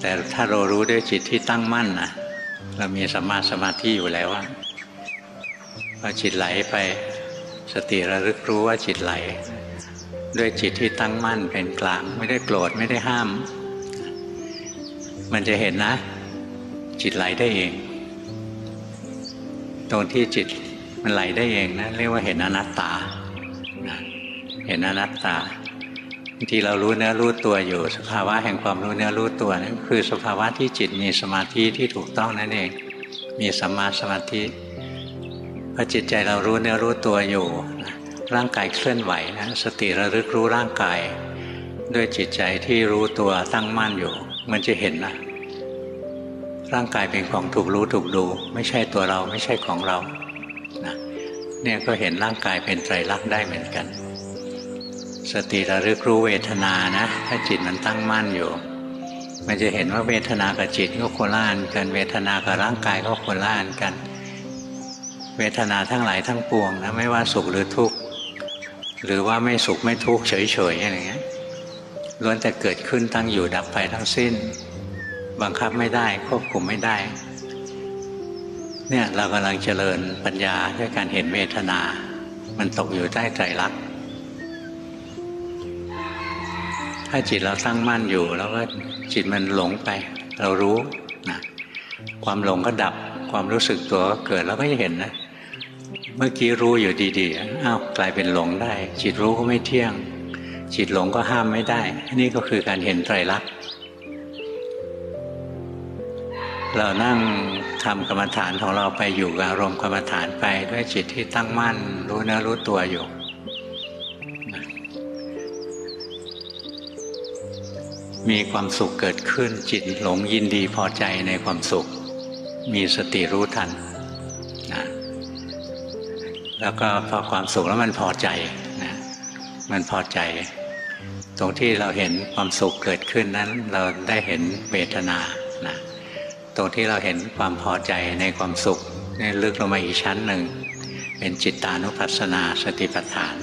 แต่ถ้าเรารู้ด้วยจิตที่ตั้งมั่นนะเรามีสมมาสมาธิอยู่แล้วว่าพอจิตไหลไปสติระลึกรู้ว่าจิตไหล ด้วยจิตที่ตั้งมั่นเป็นกลาง ไม่ได้โกรธไม่ได้ห้าม มันจะเห็นนะ จิตไหลได้เอง ตรงที่จิตมันไหลได้เองนะเรียกว่าเห็นอนัตตา เห็นอนัตตาางทีเรารู้เนื้อรู้ตัวอยู่ สภาวะแห่งความรู้เนื้อรู้ตัวนั่นคือสภาวะที่จิตมีสมาธิที่ถูกต้องนั่นเอง มีสัมมาสมาธิพอจิตใจเรารู้เนื้อรู้ตัวอยู่ ร่างกายเคลื่อนไหวนะสติระลึกรู้ร่างกาย ด้วยจิตใจที่รู้ตัวตั้งมั่นอยู่ มันจะเห็นนะร่างกายเป็นของถูกรู้ถูกดู ไม่ใช่ตัวเราไม่ใช่ของเรานะเนี่ยก็เห็นร่างกายเป็นไตรลักษณ์ได้เหมือนกัน สติระลึกรู้เวทนานะ ถ้าจิตมันตั้งมั่นอยู่ มันจะเห็นว่าเวทนากับจิตก็โคล่านกันเวทนากับร่างกายก็โคล่านกัน เวทนาทั้งหลายทั้งปวงนะไม่ว่าสุขหรือทุกข์หรือว่าไม่สุขไม่ทุกข์เฉยๆอะไรเงี้ยล้วนแต่เกิดขึ้นตั้งอยู่ดับไปทั้งสิ้น บังคับไม่ได้ควบคุมไม่ได้ เนี่ยเรากำลังเจริญปัญญาด้วยการเห็นเวทนา มันตกอยู่ใต้ไตรลักษ ถ้าจิตเราตั้งมั่นอยู่ แล้วก็จิตมันหลงไป เรารู้นะความหลงก็ดับ ความรู้สึกตัวก็เกิดแล้วก็จะเห็นนะ เมื่อกี้รู้อยู่ดีๆอ้าวกลายเป็นหลงได้ จิตรู้ก็ไม่เที่ยง จิตหลงก็ห้ามไม่ได้ นี่ก็คือการเห็นไตรลักษณ์เรานั่งทำกรรมฐานของเราไปอยู่กับอารมณ์กรรมฐานไปด้วยจิตที่ตั้งมั่น รู้เนื้อรู้ตัวอยู่ มีความสุขเกิดขึ้นจิตหลงยินดีพอใจในความสุข มีสติรู้ทันนะแล้วก็พอความสุขแล้วมันพอใจนะมันพอใจ ตรงที่เราเห็นความสุขเกิดขึ้นนั้น เราได้เห็นเวทนานะตรงที่เราเห็นความพอใจในความสุขนี่ลึกลงมาอีกชั้นหนึ่ง เป็นจิตตานุปัสสนาสติปัฏฐาน